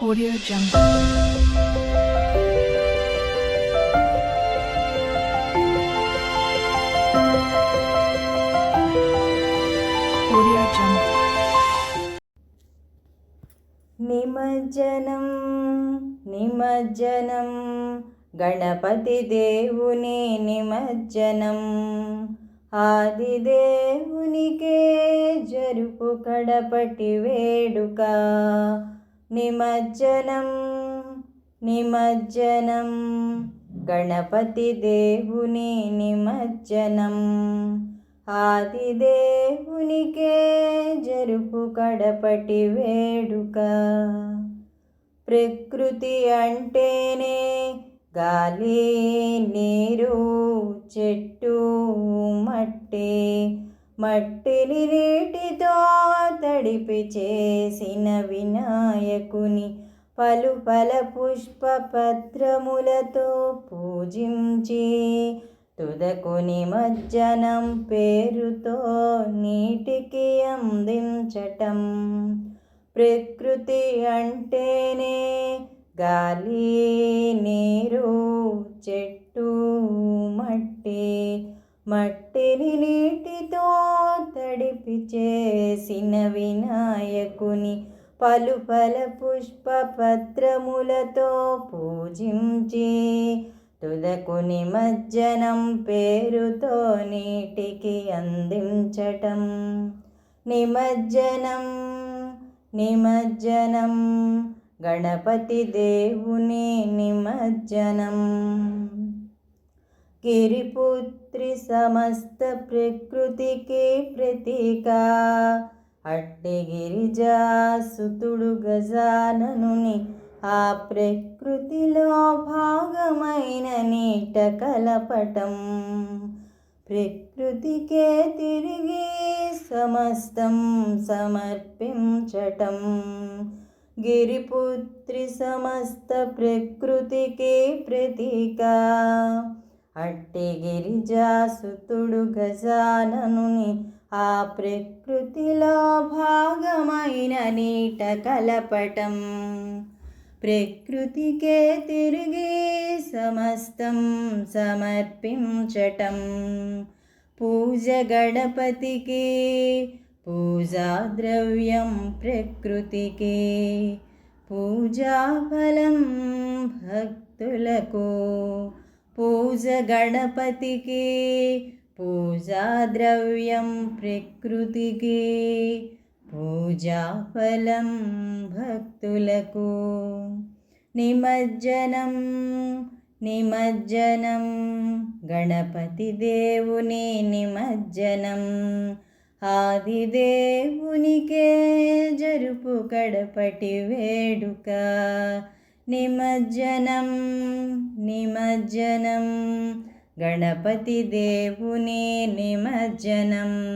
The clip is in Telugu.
Audio Jungle. Audio Jungle. నిమజ్జనం నిమజ్జనం గణపతి దేవుని నిమజ్జనం ఆది దేవునికే జరుపు కడపటి వేడుక నిమజ్జనం నిమజ్జనం. గణపతి దేవుని నిమజ్జనం. ఆదిదేవునికే జరుపు కడపటి వేడుక. ప్రకృతి అంటేనే గాలి నీరు చెట్టు మట్టే. మట్టిని నీటితో తడిపి చేసిన వినాయకుని పలు పల పుష్ప పత్రములతో పూజించి తుదకు నిమజ్జనం పేరుతో నీటికి అందించటం. ప్రకృతి అంటేనే గాలి నీరు చెట్టు మట్టి. మట్టిని నీటితో చేసిన వినాయకుని పలుపల పుష్పపత్రములతో పుష్ప పత్రములతో పూజించి తుదకు నిమజ్జనం పేరుతో నీటికి అందించటం. నిమజ్జనం నిమజ్జనం గణపతి దేవుని నిమజ్జనం. గిరిపుత్రి సమస్త ప్రకృతికి ప్రతీక. అడ్డగిరిజా సుతుడు గజాననుని ఆ ప్రకృతిలో భాగమైన నీట కలపటం. ప్రకృతికే తిరిగి సమస్తం సమర్పించటం. గిరిపుత్రి సమస్త ప్రకృతికి ప్రతీక. అట్టి గిరిజాసుతుడు గజాననుని ఆ ప్రకృతిలో భాగమైన నీట కలపటం. ప్రకృతికే తిరిగి సమస్తం సమర్పించటం. పూజ గణపతికి పూజా ద్రవ్యం ప్రకృతికి పూజా ఫలం భక్తులకు. పూజ గణపతికి పూజా ద్రవ్యం ప్రకృతికి పూజాఫలం భక్తులకు. నిమజ్జనం నిమజ్జనం గణపతి దేవుని నిమజ్జనం. ఆది దేవునికే జరుపు కడపటి వేడుక. నిమజ్జనం నిమజ్జనం. గణపతి దేవుని నిమజ్జనం.